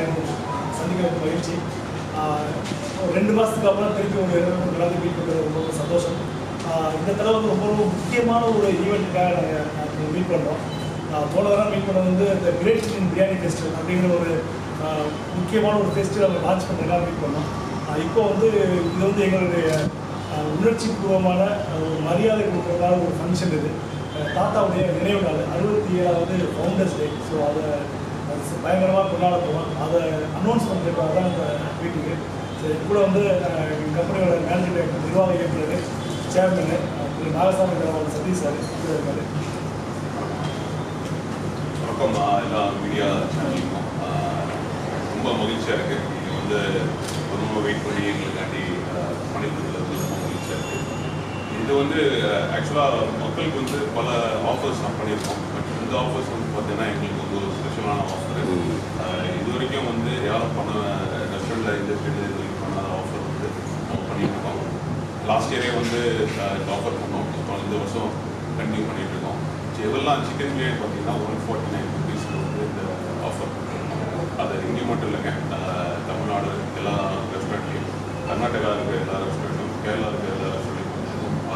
வந்து மகிழ்ச்சி ரெண்டு மாதத்துக்கு அப்புறம் திருப்பி ஒரு இரண்டு நாள் மீட் பண்ணுறது ரொம்ப சந்தோஷம். இந்த தடவை வந்து ரொம்ப ரொம்ப முக்கியமான ஒரு ஈவெண்ட்டுக்காக நாங்கள் மீட் பண்ணுறோம் போன தடவை மீட் பண்ணது வந்து இந்த கிரேட் இன் பிரியாணி ஃபெஸ்டிவல் அப்படிங்கிற ஒரு முக்கியமான ஒரு ஃபெஸ்டிவல் லான்ச் பண்ணுறதுக்காக மீட் பண்ணோம். இப்போ வந்து இது வந்து எங்களுடைய உணர்ச்சி பூர்வமான ஒரு மரியாதை கொடுக்குறதான ஒரு ஃபங்க்ஷன் இது. தாத்தாவுடைய நினைவு நாள் அறுபத்தி ஏழாவது ஃபவுண்டர்ஸ் டே ஸோ அதை பயங்கரமாக கொண்டாட போவோம் அதை அனௌன்ஸ் பண்ணுறதுக்காக தான் இந்த மீட்டிங்கு சரி கூட வந்து எங்கள் கம்பெனியோட மேனேஜர் நிர்வாக இயக்குனர் சேர்மனு திரு நாகசாமி தேவாலயம் சதீஷ் சார் கூட இருக்காரு. வணக்கம் எல்லா மீடியா சேனலுக்கும் ரொம்ப மகிழ்ச்சியாக இருக்குது நீங்கள் வந்து ரொம்ப வெயிட் பண்ணி எங்களுக்காண்டி ஆஹ் வந்து ரொம்ப மகிழ்ச்சியாக இருக்குது இது வந்து ஆக்சுவலாக மக்களுக்கு வந்து பல ஆஃபர்ஸ் நான் பண்ணியிருக்கோம். பட் இந்த ஆஃபர்ஸ் வந்து பார்த்தீங்கன்னா எங்களுக்கு வந்து ஒரு ஸ்பெஷல் ஆஃபர் இது வரைக்கும் வந்து யாரும் பண்ண ரெஸ்டாரண்ட்டில் பண்ணாத ஆஃபர் வந்து நம்ம பண்ணிகிட்டு இருக்கோம் லாஸ்ட் இயரே வந்து ஆஃபர் பண்ணோம். இப்போ இந்த வருஷம் கண்டினியூ பண்ணிட்டு இருக்கோம். எவ்வளோ சிக்கன் பிரியாணி பார்த்தீங்கன்னா ஒன் ஃபார்ட்டி நைன் ருபீஸ்க்கு வந்து இந்த ஆஃபர் அது இங்கே மட்டும் இல்லைங்க. தமிழ்நாடு எல்லா ரெஸ்டாரண்ட்லேயும் கர்நாடகா இருக்கிற எல்லா ரெஸ்டாரண்ட்டும் கேரளா இருக்கிற எல்லா ரெஸ்டாரண்ட்டும்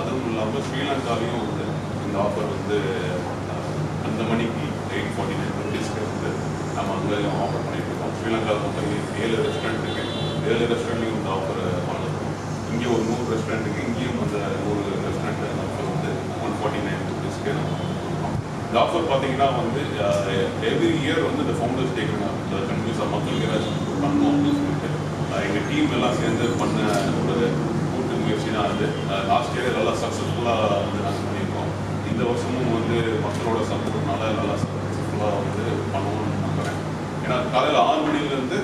அதுவும் இல்லாமல் ஸ்ரீலங்காலையும் வந்து இந்த ஆஃபர் வந்து அந்த மணிக்கு எயிட் ஃபார்ட்டி நைன் ருபீஸ்க்கு வந்து நம்ம அங்கேயும் ஆஃபர் பண்ணிட்டு இருக்கோம். ஸ்ரீலங்காவில் மொத்தம் ஏழு ரெஸ்டாரண்ட் ஏழு ரெஸ்டாரண்ட்லையும் இந்த ஆஃபர் பண்ணிருக்கோம் இங்கே ஒரு நூறு ரெஸ்டாரண்ட்டுக்கு இங்கேயும் அந்த ஒரு ரெஸ்டாரண்ட் ஆஃபர் வந்து ஒன் ஃபார்ட்டி நைன் ருபீஸ்க்கே நம்ம கொடுக்குறோம். இந்த ஆஃபர் பார்த்தீங்கன்னா வந்து எவ்ரி இயர் வந்து இந்த ஃபவுண்டர்ஸ் டே கண்டினியூஸாக மக்களுக்கு ஏதாச்சும் பண்ணணும் அப்படின்னு சொல்லிட்டு எங்கள் டீம் எல்லாம் சேர்ந்து பண்ண ஒரு கூட்டு முயற்சி தான் அது. லாஸ்ட் இயர் நல்லா சக்ஸஸ்ஃபுல்லாக வந்து நாங்கள் பண்ணியிருக்கோம். இந்த வருஷமும் வந்து மக்களோட சப்போர்ட்னால நல்லா சக்ஸஸ்ஃபுல்லாக வந்து பண்ணுவோம். ஏன்னா காலையில் ஆறு மணிலேருந்து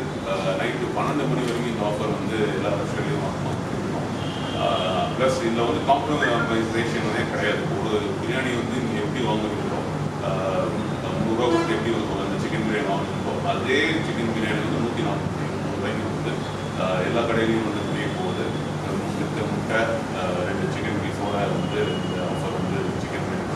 நைட்டு பன்னெண்டு மணி வரைக்கும் இந்த ஆஃபர் வந்து எல்லா ரெஸ்டாரண்ட்லையும் ப்ளஸ் இதில் வந்து காம்ப்ரமைசேஷனே கிடையாது. ஒரு பிரியாணி வந்து நீங்கள் எப்படி வாங்குறீங்களோ ஆஹ் நூறுரூவா கொடுத்து எப்படி ஒரு அந்த சிக்கன் பிரியாணி வாங்குறீங்களோ அதே சிக்கன் பிரியாணி வந்து நூற்றி நாற்பத்தி மூணு ரூபாய்க்கு வந்து எல்லா கடையிலையும் வந்து ஃப்ரீ போகுது. முட்டை முட்டை ரெண்டு சிக்கன் பீஸோட வந்து ஆஃபர் வந்து சிக்கன் பிரியாணி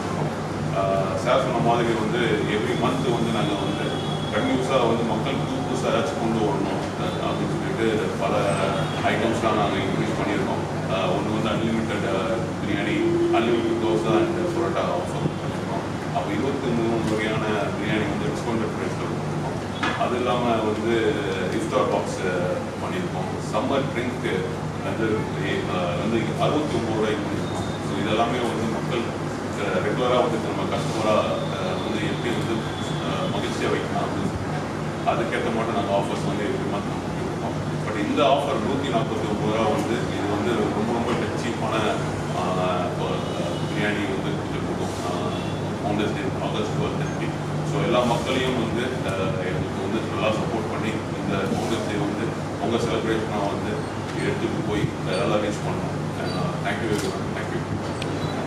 சார் சொன்ன மாதிரி வந்து எவ்ரி மந்த் வந்து நாங்கள் வந்து கண்டினியூஸாக வந்து மக்கள் புது புதுசாக ஏதாச்சும் கொண்டு வரணும். அப்படின்னு சொல்லிட்டு பல ஐட்டம்ஸ்லாம் நாங்கள் இன்க்ரீஸ் பண்ணியிருக்கோம். ஒன்று வந்து unlimited biryani unlimited dosa and parotta offer பண்ணியிருக்கோம். அப்போ இருபத்தி மூணு வகையான பிரியாணி வந்து டிஸ்கவுண்டட் ப்ரைஸில் கொடுத்துருக்கோம். அது இல்லாமல் வந்து இஃப்டார் பாக்ஸ் பண்ணியிருக்கோம். சம்மர் ட்ரிங்க் வந்து வந்து அறுபத்தி ஒம்பது ரூபாய்க்கு பண்ணியிருக்கோம். ஸோ இதெல்லாமே வந்து மக்கள் ரெகுலராக வந்து நம்ம கஸ்டமராக வந்து வந்து மகிழ்ச்சியாக வைக்கலாம் அப்படின்னு அதுக்கேற்ற மட்டும் நாங்கள் ஆஃபர்ஸ் வந்து எவ்ரி மந்த் கொடுப்போம் பட் இந்த ஆஃபர் நூற்றி நாற்பத்தி ஒம்பது ரூபா வந்து இது வந்து ரொம்ப ரொம்ப சீப்பான பிரியாணி வந்து கொடுத்துருக்கோம். Founders day August twelve thirty so எல்லா மக்களையும் வந்து எங்களுக்கு வந்து நல்லா சப்போர்ட் பண்ணி இந்த ஃபவுண்டர்ஸ் டே வந்து அவங்க செலிப்ரேஷனாக வந்து எடுத்துகிட்டு போய் நல்லா ரீச் பண்ணணும் தேங்க்யூ வெரி மச் தேங்க்யூ